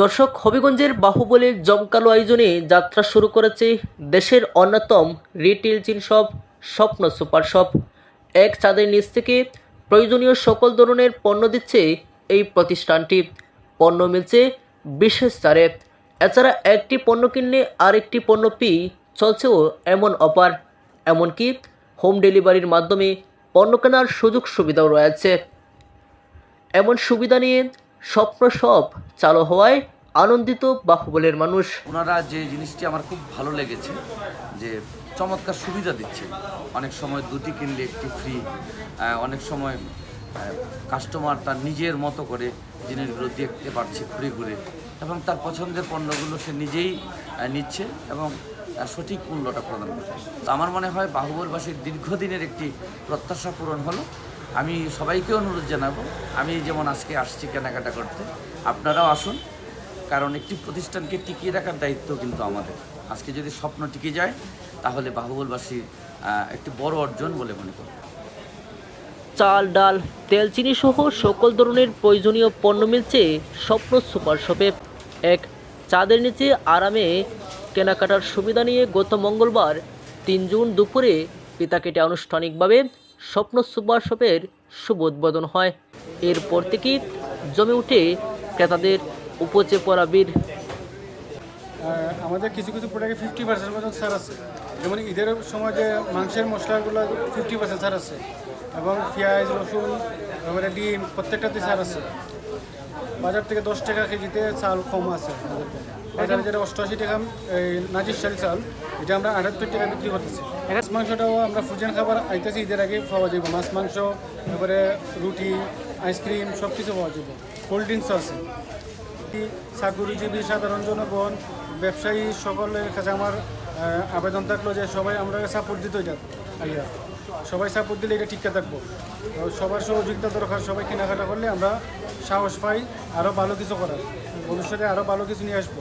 দর্শক, হবিগঞ্জের বাহুবলের জমকালো আয়োজনে যাত্রা শুরু করেছে দেশের অন্যতম রিটেল চিন শপ, স্বপ্ন সুপার শপ। এক চাঁদের নিচ থেকে প্রয়োজনীয় সকল ধরনের পণ্য দিচ্ছে এই প্রতিষ্ঠানটি। পণ্য মিলছে বিশেষ ছাড়ে এছাড়া একটি পণ্য কিনলে আরেকটি পণ্য পি চলছেও এমন অফার। এমনকি হোম ডেলিভারির মাধ্যমে পণ্য কেনার সুযোগ সুবিধাও রয়েছে। এমন সুবিধা নিয়ে স্বপ্ন সব চালু হওয়ায় আনন্দিত বাহুবলের মানুষ। ওনারা যে জিনিসটি আমার খুব ভালো লেগেছে, যে চমৎকার সুবিধা দিচ্ছে। অনেক সময় দুটি কিনলে একটি ফ্রি অনেক সময় কাস্টমার তার নিজের মতো করে জিনিসগুলো দেখতে পারছে ঘুরে ঘুরে এবং তার পছন্দের পণ্যগুলো সে নিজেই নিচ্ছে এবং সঠিক মূল্যটা প্রদান করছে। তো আমার মনে হয় বাহুবলবাসীর দীর্ঘদিনের একটি প্রত্যাশা পূরণ হলো। আমি সবাইকে অনুরোধ জানাব আমি যেমন আজকে আসছি কেনাকাটা করতে আপনারাও আসুন কারণ একটি প্রতিষ্ঠানকে টিকিয়ে রাখার দায়িত্ব কিন্তু আমাদের। আজকে যদি স্বপ্ন টিকে যায় তাহলে বাহুবলবাসীর আহ, একটি বড় অর্জন বলে মনে করি চাল ডাল তেল চিনি সহ সকল ধরনের প্রয়োজনীয় পণ্য মিলছে স্বপ্ন সুপার শপে। এক চাঁদের নিচে আরামে কেনাকাটার সুবিধা নিয়ে গত মঙ্গলবার তিন জুন দুপুরে পিতা কেটে আনুষ্ঠানিকভাবে স্বপ্ন সুপার শপের শুভ উদ্বোধন হয়। এরপর থেকেই জমে উঠে ক্রেতাদের উপচে পড়া আহ, আমাদের কিছু কিছু প্রোডাক্টে ফিফটি পার্সেন্ট পর্যন্ত ছাড় আছে। যেমন ঈদের সময় যে মাংসের মশলাগুলো ফিফটি পার্সেন্ট ছাড় আছে এবং পেঁয়াজ রসুন তারপরে ডিম প্রত্যেকটাতে ছাড় আছে। বাজার থেকে দশ টাকা কেজিতে চাল কম আছে আমাদের বাজারে যেটা অষ্টআশি টাকা এই নাজির শাল চাল এটা আমরা আটাত্তর টাকা বিক্রি করতেছি। মাছ মাংসটাও আমরা ফ্রোজেন খাবার আইতেছি ঈদের আগে পাওয়া যাবে মাছ মাংস তারপরে রুটি আইসক্রিম সব কিছু পাওয়া যাবে কোল্ড ড্রিঙ্কসও আছে। চাকুরিজীবী সাধারণ জনগণ ব্যবসায়ী সকলের কাছে আমার আবেদন থাকল যে সবাই আমরা সাপোর্ট দিতে এটা আইয়া। সবাই সাপোর্ট দিলে এটা টিকে থাকব। সবার সহযোগিতা দরকার, সবাই কেনাকাটা করলে আমরা সাহস পাই আরও ভালো কিছু করার। ভবিষ্যতে আরও ভালো কিছু নিয়ে আসব।